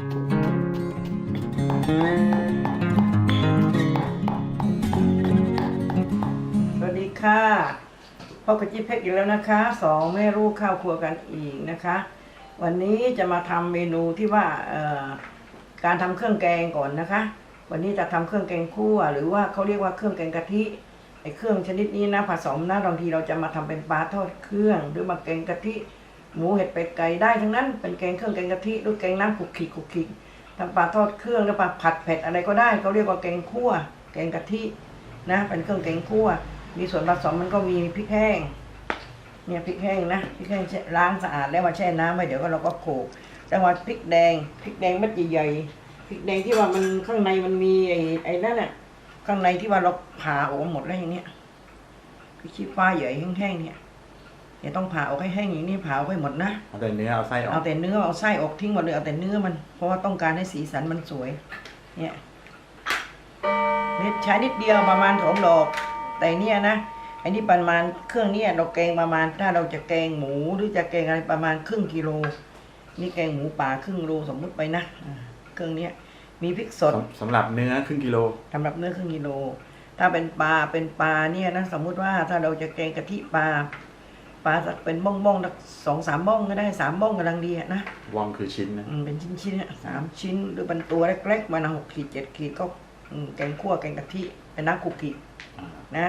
สวัสดีค่ะพบกับจิ๊บเพชรอีกแล้วนะคะสองแม่ลูกข้าวครัวกันอีกนะคะ วันนี้จะมาทำเมนูที่ว่าการทำเครื่องแกงก่อนนะคะ วันนี้จะทำเครื่องแกงคั่ว หรือว่าเขาเรียกว่าเครื่องแกงกะทิไอเครื่องชนิดนี้นะผสมนะบางทีเราจะมาทำเป็นปลาทอดเครื่อง หรือมาแกงกะทิ หมูเห็ดเป็ดไก่ได้ทั้งนั้น เป็นแกงเครื่องแกงกะทิหรือแกงน้ำขุกขิกขุกขิกทำปลาทอดเครื่องหรือปลาผัดเผ็ดอะไรก็ได้เขาเรียกว่าแกงคั่ว แกงกะทินะ เป็นเครื่องแกงคั่ว มีส่วนผสมมันก็มีพริกแห้งเนี่ยพริกแห้งนะพริกแห้งแช่ล้างสะอาดแล้วมาแช่น้ำไว้เดี๋ยวก็เราก็โขลกแล้วมาพริกแดงพริกแดงเม็ดใหญ่ๆพริกแดงที่ว่ามันข้างในมันมีไอ้ไอ้นั่นน่ะข้างในที่ว่าเราผ่าออกมหมดแล้วอย่างเนี้ยพริกชี้ฟ้าใหญ่แห้งๆเนี่ย อย่าต้องผ่าออกให้แห้งอย่างนี้ผ่าออกให้หมดนะเอาแต่เนื้อเอาไส้ออเอากแต่เนื้อเอาไส้ออกทิ้งหมดเลยเอาแต่เนื้อมัน เพราะว่าต้องการให้สีสันมันสวย เนี่ยเม็ดใช้นิดเดียวประมาณสองดอก แต่เนี่ยนะไอ้นี่ประมาณเครื่องเนี้เราแกงประมาณ ถ้าเราจะแกงหมูหรือจะแกงอะไรประมาณครึ่งกิโล นี่แกงหมูป่าครึ่งโลสมมุติไปนะอ่าเครื่องเนี้ยมีพริกสดสำสำหรับเนื้อครึ่งกิโลสำหรับเนื้อครึ่งกิโล ถ้าเป็นปลาเป็นปลาเนี่ยนะสมมุติว่าถ้าเราจะแกงกะทิปลา ปลาสักเป็นบ้องบ้องๆสักสองสามบ้องก็ได้สามบ้องกำลังดีอะนะวองคือชิ้นนะอืมเป็นชิ้นๆอะสามชิ้นหรือเป็นตัวเล็กๆมันหกขีดเจ็ดขีดก็อืมแกงคั่วแกงกะทิเป็นน้ำคุกกี้อ่านะ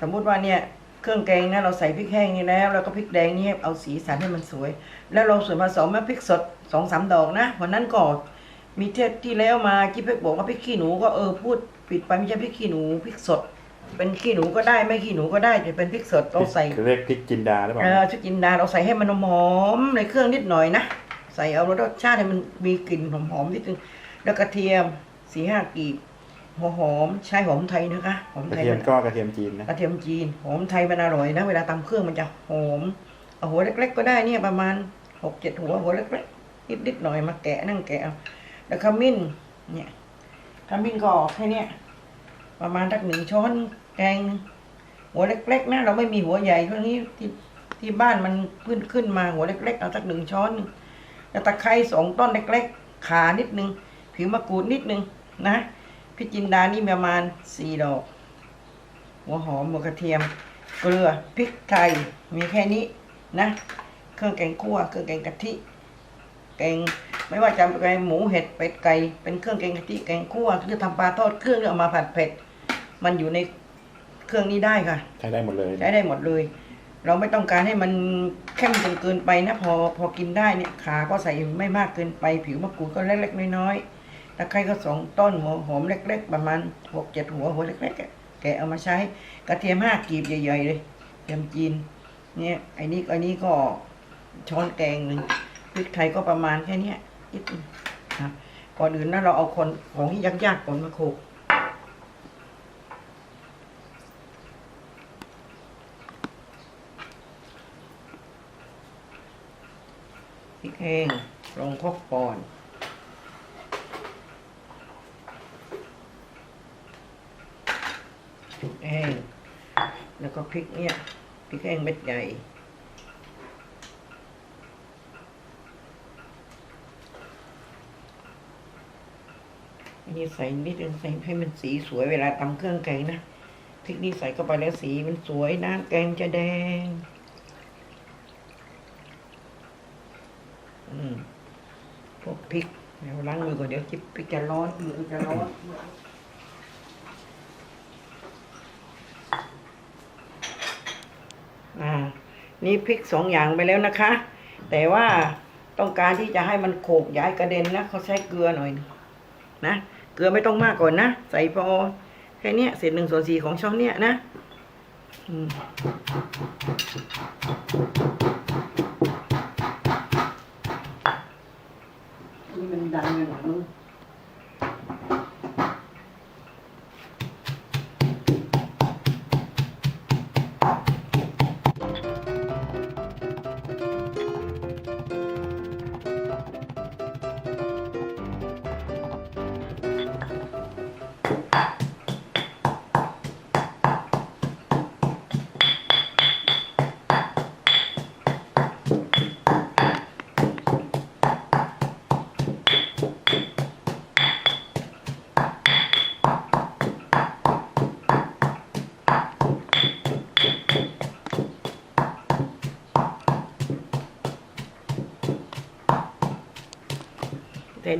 สมมุติว่าเนี่ยเครื่องแกงนะเราใส่พริกแห้งนี่แล้วแล้วก็พริกแดงนี่เอาสีสันให้มันสวย แล้วเราส่วนผสมมาพริกสดสองสามดอกนะวันนั้นก็มีเทศที่แล้วมาจิ๊บเพชรบอกว่าพริกขี้หนูก็เออพูดปิดไปไม่ใช่พริกขี้หนูพริกสด เป็นขี้หนูก็ได้ไม่ขี้หนูก็ได้แต่เป็นพริกสดเราใส่คือเรียกพริกจินดาหรือเปล่าเออชุดจินดาเราใส่ให้มันหอมๆในเครื่องนิดหน่อยนะใส่เอารสชาติให้มันมีกลิ่นหอมๆนิดนึงแล้วกระเทียมสี่ห้ากีบหัวหอมใช้หอมไทยนะคะหอมกระไทยเทียมมันก็กระเทียมจีนนะกระเทียมจีนหอมไทยมันอร่อยนะเวลาตำเครื่องมันจะหอมเอาหัวเล็ก ๆ ก็ได้เนี่ยประมาณหกเจ็ดหัวหัวเล็กๆนิดๆหน่อยมาแกะนั่งแกะเอาแล้วขมิ้นเนี่ยขมิ้นก็แค่เนี้ยประมาณทักหนึ่งช้อน แกงหัวเล็ก ๆ นะ เราไม่มีหัวใหญ่เท่านี้ที่ที่บ้านมันขึ้นขึ้นมาหัวเล็ก ๆ เอาสักหนึ่งช้อนตะไคร้สองต้นเล็ก ๆ ขานิดนึง ผิวมะกรูดนิดนึงนะพริกจินดานี่ประมาณสี่ดอก หัวหอมหัวกระเทียม เกลือพริกไทยมีแค่นี้นะ เครื่องแกงคั่วเครื่องแกงกะทิแกงไม่ว่าจะเป็นหมูเห็ดเป็ดไก่เป็นเครื่องแกงกะทิแกงคั่วหรือทำปลาทอดเครื่องเอามาผัดเผ็ด มันอยู่ใน เครื่องนี้ได้ค่ะ ใช้ได้หมดเลย ใช้ได้หมดเลย เราไม่ต้องการให้มันเข้มจนเกินไปนะพอพอกินได้เนี่ยขาก็ใส่ไม่มากเกินไป ผิวมะกรูดก็เล็กๆน้อยๆตะไคร้ก็สองต้นหัวหอมเล็ก ๆ ประมาณหกเจ็ดหัวหัวเล็กๆอะแกะเอามาใช้กระเทียมห้ากีบใหญ่ๆเลยกระเทียมจีนเนี่ยไอ้นี้ไอ้นี้ก็ช้อนแกงหนึ่งพริกไทยก็ประมาณแค่เนี้ยนิดนึงนะก่อนอื่นนะเราเอาคนของที่ยากๆก่อนมาโขลก พริก แห้งลงครกก่อนพริกแห้งแล้วก็พริกเนี่ยพริกแห้งเม็ดใหญ่อันนี้ใส่นิดนึงใส่ให้มันสีสวยเวลาตำเครื่องแกงนะพริกนี่ใส่เข้าไปแล้วสีมันสวยน้ำแกงจะแดง อืม พริกเดี๋ยวล้างมือก่อนเดี๋ยวจิบพริกจะร้อนมือจะร้อนอ่านี่พริกสองอย่างไปแล้วนะคะ แต่ว่าต้องการที่จะให้มันโขกย้ายกระเด็นนะเขาใช้เกลือหน่อยนนะเกลือไม่ต้องมากก่อนนะ ใส่พอแค่เนี้ยเศษหนึ่งส่วนสี่ของช้อนเนี้ยนะ อืมนี่มัน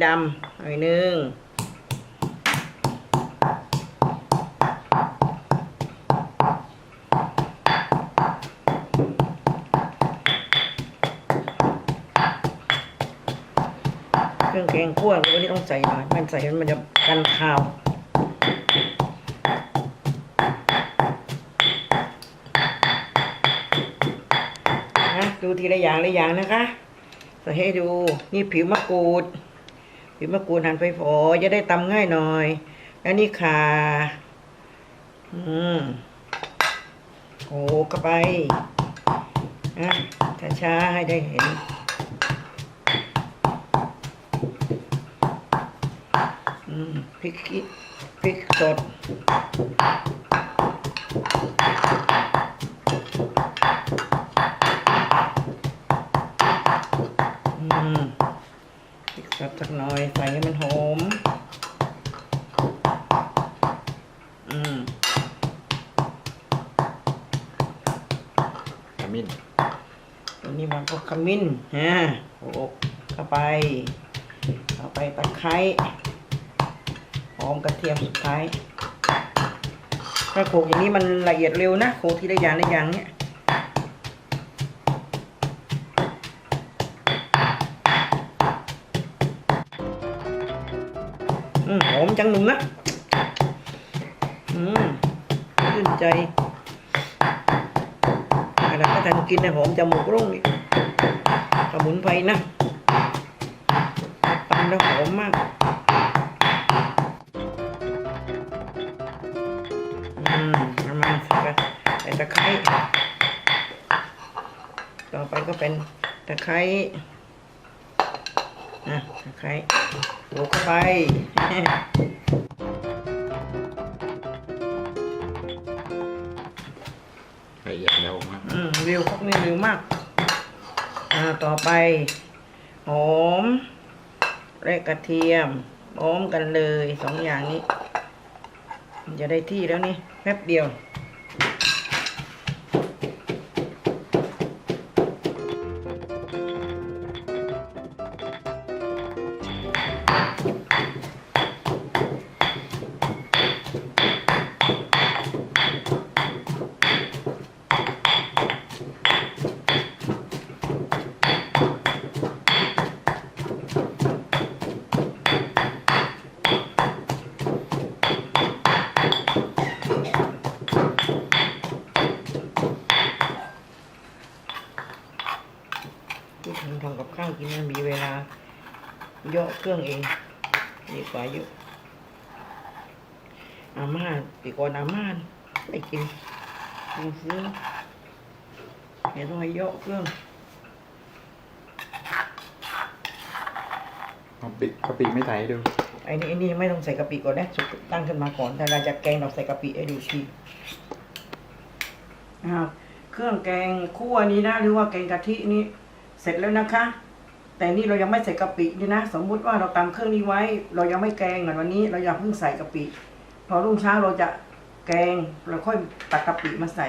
ดังไปหมดำหน่อยหนึงเครื่องแกงคั่ววันนี้ต้องใส่หน่อยมันใส่มันจะกันคาวนะดูทีละอย่างละอย่างนะคะ ใส่ให้ดูนี่ผิวมะกรูด ผิวมะกรูดหั่นไปฝอจะได้ตำง่ายหน่อย แล้วนี่ข่าอืมโขลกเข้าไปนะช้าๆให้ได้เห็นพริกขี้พริกสด อืมพริกสดสักห น่อย ใส่ให้มันหอม อืมขมิ้นตัวนี้มันก็ขมิ้นฮะโขลกเข้าไปเอาไปตะไคร้หอมกระเทียมสุดท้ายถ้าโขลกอย่างนี้มันละเอียดเร็วนะโขลกทีละอย่างละอย่างเนี้ย จังหนุ่มนะ อืมชื่นใจอะไรก็ทานกินนะหอมจมูกรุ่งนี่สมุนไพรนะตำแล้วหอมมากอืมประมาณส่กระใส่ตะไคร้ต่อไปก็เป็นตะไคร้นะตะไคร้ ลกเข้าไป ละเอียดเร็วมากอืมเร็วพวกนี้เร็วมาก อ่า ต่อไป หอม และกระเทียมพร้อมกันเลยสองอย่างนี้ จะได้ที่แล้วนี่แป๊บเดียว ที่ทำทำกับข้าวกินมันมีเวลาเยอะเครื่องเองดีกว่าเยอะอาม่าปีก่อนอาม่าไปกินต้องซื้อเดี๋ยวต้องให้เยอะเครื่องกะปิกะปิไม่ใส่ให้ดู ไอ้นี่ไอ้นี่ไม่ต้องใส่กะปิก่อนนะสุกตั้งขึ้นมาก่อนแต่เราจะแกงเราใส่กะปิให้ดูทีอ้าวเครื่องแกงคั่วนี้นะหรือว่าแกงกะทินี้ เสร็จแล้วนะคะ แต่นี่เรายังไม่ใส่กะปินี่นะ สมมุติว่าเราตำเครื่องนี้ไว้ เรายังไม่แกงเหมือนวันนี้ เรายังเพิ่งใส่กะปิ พอรุ่งเช้าเราจะแกงเราค่อยตักกะปิมาใส่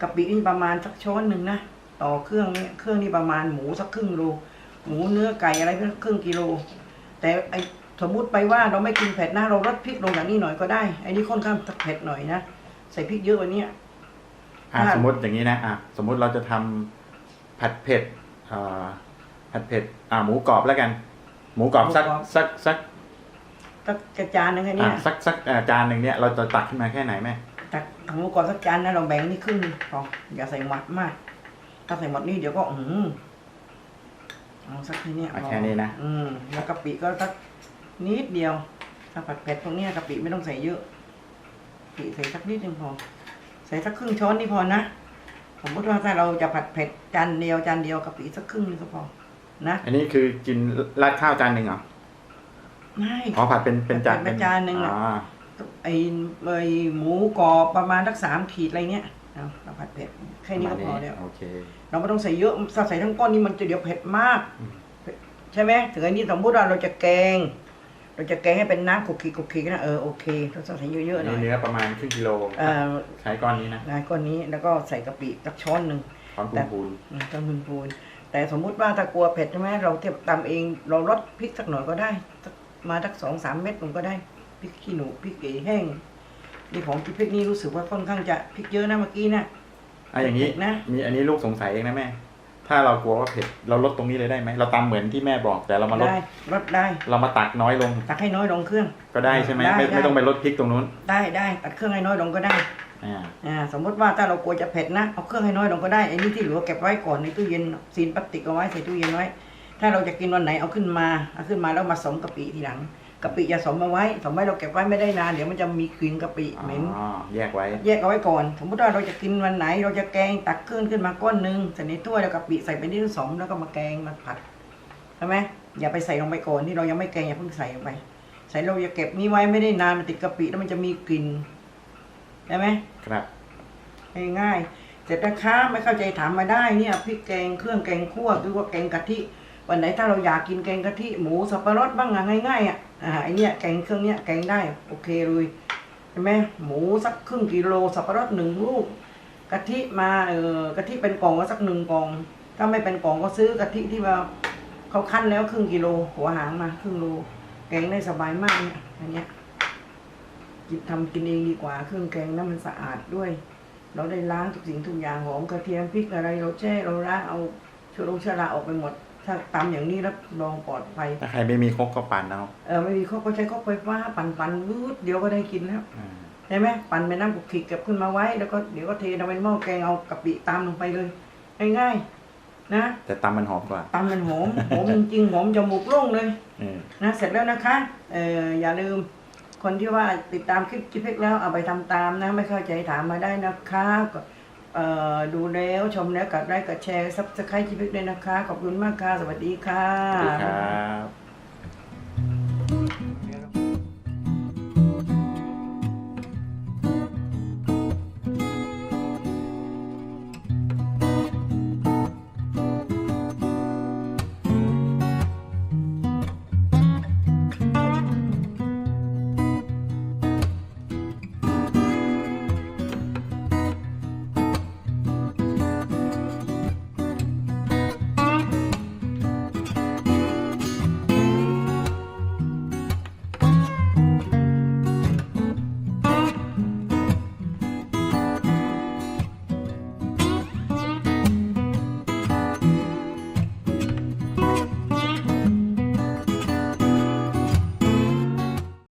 กะปินี่ประมาณสักช้อนหนึ่งนะต่อเครื่องนี้เครื่องนี้ประมาณหมูสักครึ่งโลหมูเนื้อไก่อะไรเพื่อครึ่งกิโล แต่ไอสมมุติไปว่าเราไม่กินเผ็ดนะเราลดพริกลงอย่างนี้หน่อยก็ได้ไอ้นี่ค่อนข้างเผ็ดหน่อยนะใส่พริกเยอะกว่านี้อะอ่าสมมติอย่างนี้นะอะสมมติเราจะทำผัดเผ็ดอ่า ผัดเผ็ดอ่าหมูกรอบแล้วกัน หมูกรอบสักสักสักตักกระจานหนึงอันอ่าเนี้ยสักสักอ่าจานหนึ่งเนี่ยเราจะตักขึ้นมาแค่ไหนแม่ตักหมูกรอบสักจานนะเราแบ่งนี่ครึ่งพออย่าใส่หมดมาก ถ้าใส่หมดนี่เดี๋ยวก็อืมเอาสักทีเนี้ยเอาพอแค่นี้นะอืมแล้วกะปิก็สักนิดเดียว ถ้าผัดเผ็ดพวกเนี้ยกะปิไม่ต้องใส่เยอะกะปิใส่สักนิดนึงพอ ใส่สักครึ่งช้อนนี่พอนะ สมมติว่าถ้าเราจะผัดเผ็ดจานเดียวจานเดียวกะปิสักครึ่งนึงก็พอนะอันนี้คือกินราดข้าวจานหนึ่งเหรอไม่อ๋อผัดเป็นเป็นจานเป็นจานหนึ่งอะอ่าไอไอหมูกรอบประมาณสักสามขีดอะไรเงี้ยเอาเราผัดเผ็ดแค่นี้ก็พอแล้วโอเคเราไม่ต้องใส่เยอะถ้าใส่ทั้งก้อนนี้มันจะเดี๋ยวเผ็ดมากอืมใช่ไหมถึงอันนี้สมมติว่าเราจะแกง เราจะแกงให้เป็นน้ำขลุกขลิกขลุกขลิกนะเออโอเคเราต้องใส่เยอะอัๆนหน่นี้อยเนื้อประมาณครึ่งกิโลเอ่อใช้ก้อนนี้นะนะก้อนนี้แล้วก็ใส่กะปิสักช้อนหนึ่งช้อนปูนปูนอืมต้นพูนๆแต่แต่สมมุติว่าถ้ากลัวเผ็ดใช่ไหมเราเทียบตำเองเราลดพริกสักหน่อยก็ได้สักมาสักสองสามเม็ดมันก็ได้พริกขี้หนูพริกเก๋แห้งนี่ของพริกนี่รู้สึกว่าค่อนข้างจะพริกเยอะนะเมื่อกี้นะอะอย่างนี้เผ็ดนะมีอันนี้ลูกสงสัยเองนะแม่ ถ้าเรากลัวว่าเผ็ดเราลดตรงนี้เลยได้ไหมเราตำเหมือนที่แม่บอกแต่เรามาลดได้ลดได้ เรามาตักน้อยลง ตักให้น้อยลงเครื่อง ก็ได้ใช่ไหมได้ไม่ได้ไม่ต้องไปลดพริกตรงนู้น ได้ได้ตัดเครื่องให้น้อยลงก็ได้อ่าอ่าสมมติว่าถ้าเรากลัวจะเผ็ดนะเอาเครื่องให้น้อยลงก็ได้ไอ้นี่ที่เหลือเก็บไว้ก่อนในตู้เย็นซีนพลาสติกเอาไว้ใส่ตู้เย็นไว้ ถ้าเราจะกินวันไหนเอาขึ้นมาเอาขึ้นมาแล้วมาสมกะปิทีหลัง กะปิอย่าสมเอาไว้สมไว้เราเก็บไว้ไม่ได้นานเดี๋ยวมันจะมีกลิ่นกะปิเหม็นอ๋อแยกไว้ แยกเอาไว้ก่อน สมมติว่าเราจะกินวันไหน เราจะแกงตักขึ้นขึ้นมาก้อนหนึ่งใส่ในถ้วยแล้วกะปิใส่ไปที่ผสมแล้วก็มาแกงมาผัดใช่ไหมอย่าไปใส่ลงไปก่อนที่เรายังไม่แกงอย่าเพิ่งใส่ลงไป ใส่เราจะเก็บนี้ไว้ไม่ได้นานมันติดกะปิแล้วมันจะมีกลิ่นได้ไหมครับง่ายๆเสร็จนะคะไม่เข้าใจถามมาได้เนี่ยพริกแกงเครื่องแกงคั่วหรือว่าแกงกะทิวันไหนถ้าเราอยากกินแกงกะทิหมูสับปะรดบ้างอะง่ายๆอะ อ่าไอเนี่ยแกงเครื่องเนี้ยแกงได้โอเคเลยเห็นไหมหมูสักครึ่งกิโลสับปะรดหนึ่งลูกกะทิมาเออกะทิเป็นกล่องก็สักหนึ่งกล่อง ถ้าไม่เป็นกล่องก็ซื้อกะทิที่ว่าเขาคั้นแล้วครึ่งกิโลหัวหางมาครึ่งโลแกงได้สบายมากเนี่ยอันเนี้ยกินทำกินเองดีกว่าเครื่องแกงนั้นมันสะอาดด้วย เราได้ล้างทุกสิ่งทุกอย่างหอมกระเทียมพริกอะไรเราแช่เราล้างเอาเชื้อโรคเชื้อราออกไปหมด ถ้าตำอย่างนี้รับรองปลอดภัย ถ้าใครไม่มีครกก็ปั่นเอาเออไม่มีเขาก็ใช้ข้อไฟฟ้าปั่นปั่นๆรูดเดี๋ยวก็ได้กินแล้วอ่าใช่ไหมปั่นไปน้ำกุกขิกเก็บขึ้นมาไว้ แล้วก็เดี๋ยวก็เทเอาเป็นหม้อแกงเอากะปิตามลงไปเลยง่ายๆนะแต่ตำมันหอมกว่าตำมันหอมหอมจริงๆหอมจมูกโล่งเลย เออนะเสร็จแล้วนะคะเอออย่าลืม คนที่ว่าติดตามคลิปจิพิกแล้วเอาไปทำตามนะ ไม่เข้าใจถามมาได้นะคะก็เอ่อ ดูแล้วชมแล้วกดไลค์กดแชร์ซับสไครต์ชิพิกด้วยนะคะ ขอบคุณมากค่ะ สวัสดีค่ะ สวัสดีครับ